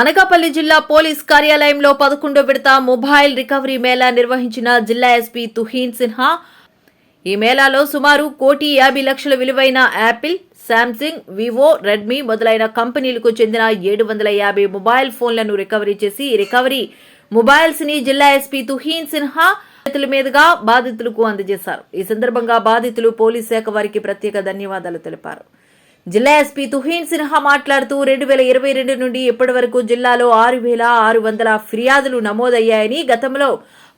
అనకాపల్లి జిల్లా పోలీస్ కార్యాలయంలో పదకొండో విడత మొబైల్ రికవరీ మేళా నిర్వహించిన జిల్లా ఎస్పీ తుహీన్ సిన్హా. ఈ మేళాలో సుమారు కోటి యాభై లక్షల విలువైన యాపిల్ శాంసంగ్ వివో రెడ్మీ మొదలైన కంపెనీలకు చెందిన ఏడు వందల యాభై మొబైల్ ఫోన్లను రికవరీ చేసి ఈ రికవరీ మొబైల్స్ని జిల్లా ఎస్పీ తుహీన్ సిన్హా చేతుల మీదుగా బాధితులకు అందజేశారు. ఈ సందర్భంగా బాధితులు పోలీస్ శాఖ వారికి ప్రత్యేక ధన్యవాదాలు తెలిపారు. జిల్లా ఎస్పీ తుహీన్ సిన్హా మాట్లాడుతూ రెండు వేల ఇరవై రెండు నుండి ఇప్పటి వరకు జిల్లాలో ఆరు వేల ఆరు వందల ఫిర్యాదులు నమోదయ్యాయని గతంలో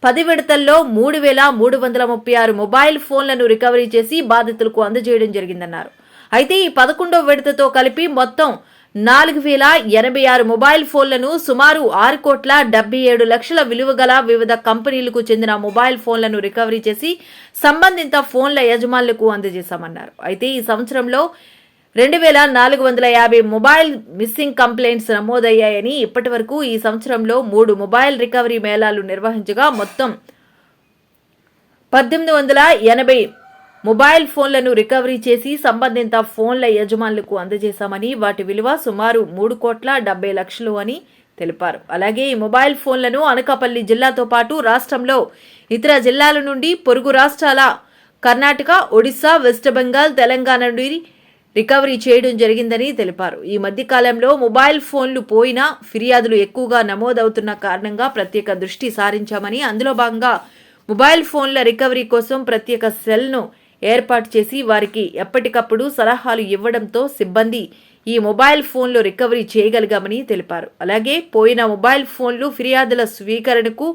పది విడతల్లో మూడు వేల మూడు వందల ముప్పై ఆరు మొబైల్ ఫోన్లను రికవరీ చేసి బాధితులకు అందజేయడం జరిగిందన్నారు. అయితే ఈ పదకొండో విడతతో కలిపి మొత్తం నాలుగు వేల ఎనభై ఆరు మొబైల్ ఫోన్లను సుమారు ఆరు కోట్ల డెబ్బై ఏడు లక్షల విలువ గల వివిధ కంపెనీలకు చెందిన మొబైల్ ఫోన్లను రికవరీ చేసి సంబంధిత ఫోన్ల యజమానులకు అందజేశామన్నారు. అయితే ఈ సంవత్సరంలో రెండు వేల నాలుగు వందల యాభై మొబైల్ మిస్సింగ్ కంప్లైంట్స్ నమోదయ్యాయని ఇప్పటి వరకు ఈ సంవత్సరంలో మూడు మొబైల్ రికవరీ మేళాలు నిర్వహించగా మొత్తం పద్దెనిమిది వందల ఎనభై మొబైల్ ఫోన్లను రికవరీ చేసి సంబంధిత ఫోన్ల యజమానులకు అందజేశామని వాటి విలువ సుమారు మూడు కోట్ల డెబ్బై లక్షలు అని తెలిపారు. అలాగే ఈ మొబైల్ ఫోన్లను అనకాపల్లి జిల్లాతో పాటు రాష్ట్రంలో ఇతర జిల్లాల నుండి పొరుగు రాష్ట్రాల కర్ణాటక ఒడిశా వెస్ట్ బెంగాల్ తెలంగాణ నుండి రికవరీ చేయడం జరిగిందని తెలిపారు. ఈ మధ్య కాలంలో మొబైల్ ఫోన్లు పోయినా ఫిర్యాదులు ఎక్కువగా నమోదవుతున్న కారణంగా ప్రత్యేక దృష్టి సారించామని అందులో భాగంగా మొబైల్ ఫోన్ల రికవరీ కోసం ప్రత్యేక సెల్ను ఏర్పాటు చేసి వారికి ఎప్పటికప్పుడు సలహాలు ఇవ్వడంతో సిబ్బంది ఈ మొబైల్ ఫోన్లు రికవరీ చేయగలిగామని తెలిపారు. అలాగే పోయిన మొబైల్ ఫోన్లు ఫిర్యాదుల స్వీకరణకు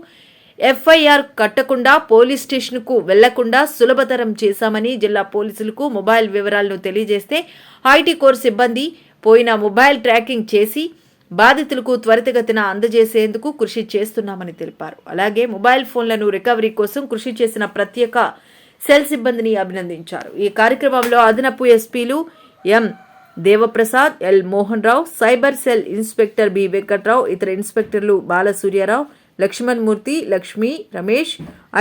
ఎఫ్ఐఆర్ కట్టకుండా పోలీస్ స్టేషన్కు వెళ్ళకుండా సులభతరం చేశామని జిల్లా పోలీసులకు మొబైల్ వివరాలను తెలియజేస్తే ఐటీ కోర్ సిబ్బంది పోయిన మొబైల్ ట్రాకింగ్ చేసి బాధితులకు త్వరితగతిన అందజేసేందుకు కృషి చేస్తున్నామని తెలిపారు. అలాగే మొబైల్ ఫోన్లను రికవరీ కోసం కృషి చేసిన ప్రత్యేక సెల్ సిబ్బందిని అభినందించారు. ఈ కార్యక్రమంలో అదనపు ఎస్పీలు M Devaprasad L Mohan Rao cyber cell inspector B Venkatrao ఇతర ఇన్స్పెక్టర్లు Balasuryarao Lakshmanmurthy Lakshmi Ramesh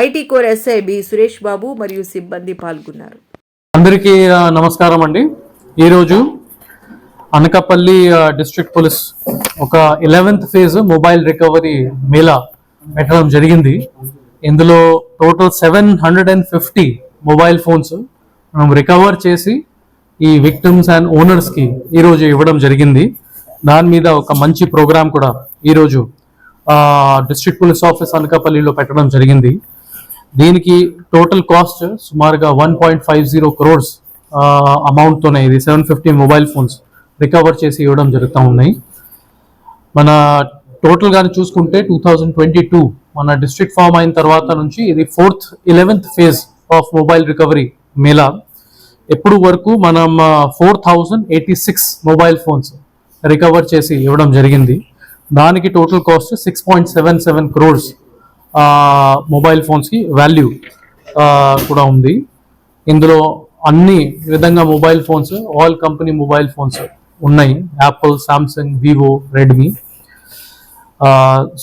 IT core SI B Suresh Babu మరియు సిబ్బంది పాల్గొన్నారు. అందరికీ నమస్కారం అండి. ఈరోజు అనకాపల్లి డిస్ట్రిక్ట్ పోలీస్ ఒక eleventh phase mobile recovery Mela పెట్టడం జరిగింది. ఇందులో total seven hundred and fifty mobile phones మనం రికవర్ చేసి ఈ విక్టిమ్స్ అండ్ ఓనర్స్కి ఈరోజు ఇవ్వడం జరిగింది. దాని మీద ఒక మంచి ప్రోగ్రామ్ కూడా ఈరోజు డిస్ట్రిక్ట్ పోలీస్ ఆఫీస్ అనకాపల్లిలో పెట్టడం జరిగింది. దీనికి టోటల్ కాస్ట్ సుమారుగా one point five zero crores అమౌంట్తోనే ఇది seven fifty mobile phones recover చేసి ఇవ్వడం జరుగుతూ ఉన్నాయి. మన టోటల్ కానీ చూసుకుంటే టూ థౌజండ్ ట్వంటీ టూ మన డిస్ట్రిక్ట్ ఫామ్ అయిన తర్వాత నుంచి ఇది fourth eleventh phase of mobile recovery Mela. ఎప్పుడు వరకు మనం four thousand eighty six mobile phones recover చేసి ఇవ్వడం జరిగింది. దానికి total cost six point seven seven crores mobile ఫోన్స్కి value కూడా ఉంది. ఇందులో అన్ని విధంగా mobile phones all company mobile phones ఉన్నాయి. యాపిల్ సామ్సంగ్ వివో రెడ్మీ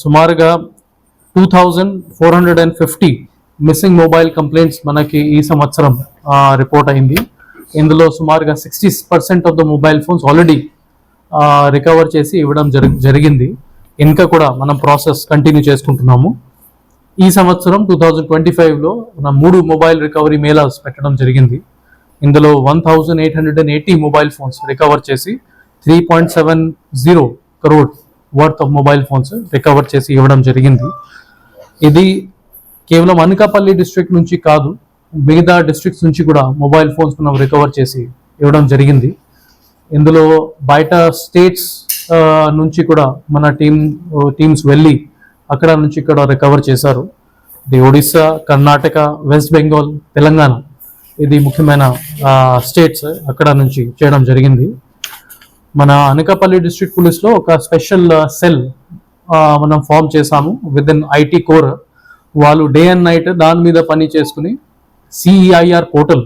సుమారుగా two thousand four hundred and fifty missing mobile complaints మనకి ఈ సంవత్సరం రిపోర్ట్ అయింది. ఇందులో సుమారుగా sixty percent of the mobile phones already recover చేసి ఇవ్వడం జరి జరిగింది. ఇంకా కూడా మనం ప్రాసెస్ కంటిన్యూ చేసుకుంటున్నాము. ఈ సంవత్సరం టూ థౌజండ్ ట్వంటీ ఫైవ్లో మన మూడు మొబైల్ రికవరీ మేళాస్ పెట్టడం జరిగింది. ఇందులో one thousand eight hundred and eighty mobile phones recover చేసి three point seven zero crore worth of mobile phones recover చేసి ఇవ్వడం జరిగింది. ఇది కేవలం అనకాపల్లి డిస్ట్రిక్ట్ నుంచి కాదు మిగతా డిస్ట్రిక్ట్స్ నుంచి కూడా మొబైల్ ఫోన్స్ మనం రికవర్ చేసి ఇవ్వడం జరిగింది. ఇందులో బయట స్టేట్స్ నుంచి కూడా మన టీం టీమ్స్ వెళ్ళి అక్కడ నుంచి ఇక్కడ రికవర్ చేశారు. ఇది ఒడిస్సా కర్ణాటక వెస్ట్ బెంగాల్ తెలంగాణ. ఇది ముఖ్యమైన స్టేట్స్ అక్కడ నుంచి చేయడం జరిగింది. మన అనకాపల్లి డిస్ట్రిక్ట్ పోలీస్లో ఒక స్పెషల్ సెల్ మనం ఫామ్ చేశాము విత్ ఇన్ ఐటీ కోర్. వాళ్ళు డే అండ్ నైట్ దాని మీద పని చేసుకుని సిఈఐఆర్ పోర్టల్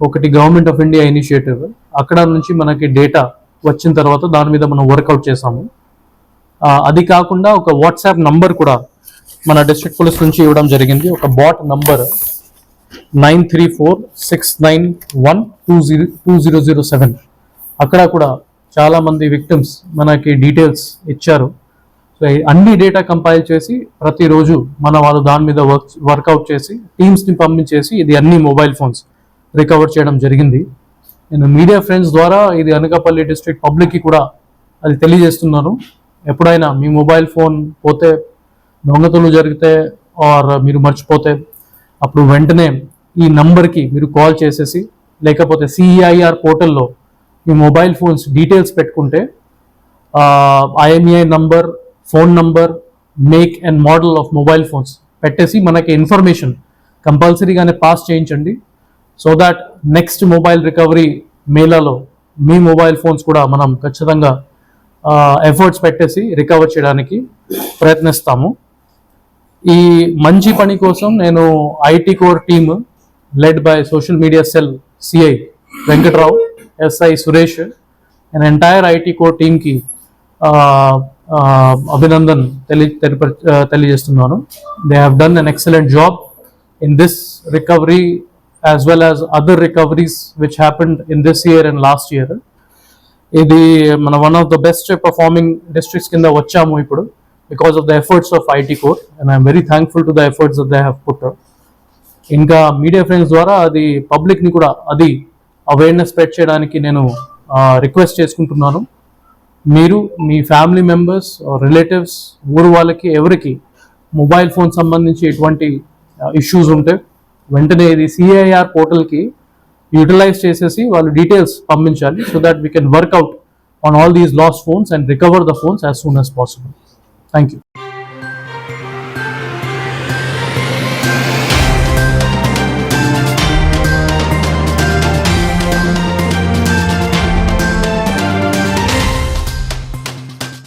ఒకటి గవర్నమెంట్ ఆఫ్ ఇండియా ఇనిషియేటివ్ అక్కడ నుంచి మనకి డేటా వచ్చిన తర్వాత దాని మీద మనం వర్కౌట్ చేసాము అది కాకుండా ఒక వాట్సాప్ నంబర్ కూడా మన డిస్ట్రిక్ట్ పోలీస్ నుంచి ఇవ్వడం జరిగింది. ఒక bot number nine three four six nine one two zero two zero zero seven అక్కడ కూడా చాలామంది విక్టిమ్స్ మనకి డీటెయిల్స్ ఇచ్చారు. సో అన్ని డేటా కంపైల్ చేసి ప్రతిరోజు మన వాళ్ళు దాని మీద వర్క్ వర్కౌట్ చేసి టీమ్స్ని పంపించేసి ఇది అన్ని మొబైల్ ఫోన్స్ రికవర్ చేయడం జరిగింది. నేను మీడియా ఫ్రెండ్స్ ద్వారా ఇది అనకాపల్లి డిస్ట్రిక్ట్ పబ్లిక్కి కూడా అది తెలియజేస్తున్నాను. ఎప్పుడైనా మీ మొబైల్ ఫోన్ పోతే దొంగతలు జరిగితే ఆర్ మీరు మర్చిపోతే అప్పుడు వెంటనే ఈ నంబర్కి మీరు కాల్ చేసేసి లేకపోతే సిఈఐఆర్ పోర్టల్లో మీ మొబైల్ ఫోన్స్ డీటెయిల్స్ పెట్టుకుంటే IMEI number phone number make and model of mobile phones పెట్టేసి మనకి ఇన్ఫర్మేషన్ కంపల్సరీగానే పాస్ చేయించండి. So that next mobile recovery మేళాలో మీ మొబైల్ ఫోన్స్ కూడా మనం ఖచ్చితంగా ఎఫర్ట్స్ పెట్టేసి రికవర్ చేయడానికి ప్రయత్నిస్తాము. ఈ మంచి పని కోసం నేను IT core team led by social media cell CI Venkatrao SI Suresh and entire IT core టీమ్కి అభినందన్ తెలి తెలియజేస్తున్నాను. They have done an excellent job in this recovery as well as other recoveries which happened in this year and last year. ఇది మన one of the best performing districts కింద వచ్చాము ఇప్పుడు because of the efforts of IT core and I'm very thankful to the efforts they have put ఇంకా media friends ద్వారా అది పబ్లిక్ని కూడా అది అవేర్నెస్ స్ప్రెడ్ చేయడానికి నేను రిక్వెస్ట్ చేసుకుంటున్నాను. మీరు మీ ఫ్యామిలీ మెంబర్స్ రిలేటివ్స్ ఊరు వాళ్ళకి ఎవరికి మొబైల్ ఫోన్ సంబంధించి ఎటువంటి ఇష్యూస్ ఉంటే వెంటనే ఇది సిఐఆర్ పోర్టల్కి యూటిలైజ్ చేసేసి వాళ్ళు డీటెయిల్స్ పంపించాలి so that we can work out on all these lost phones and recover the phones as soon as possible thank you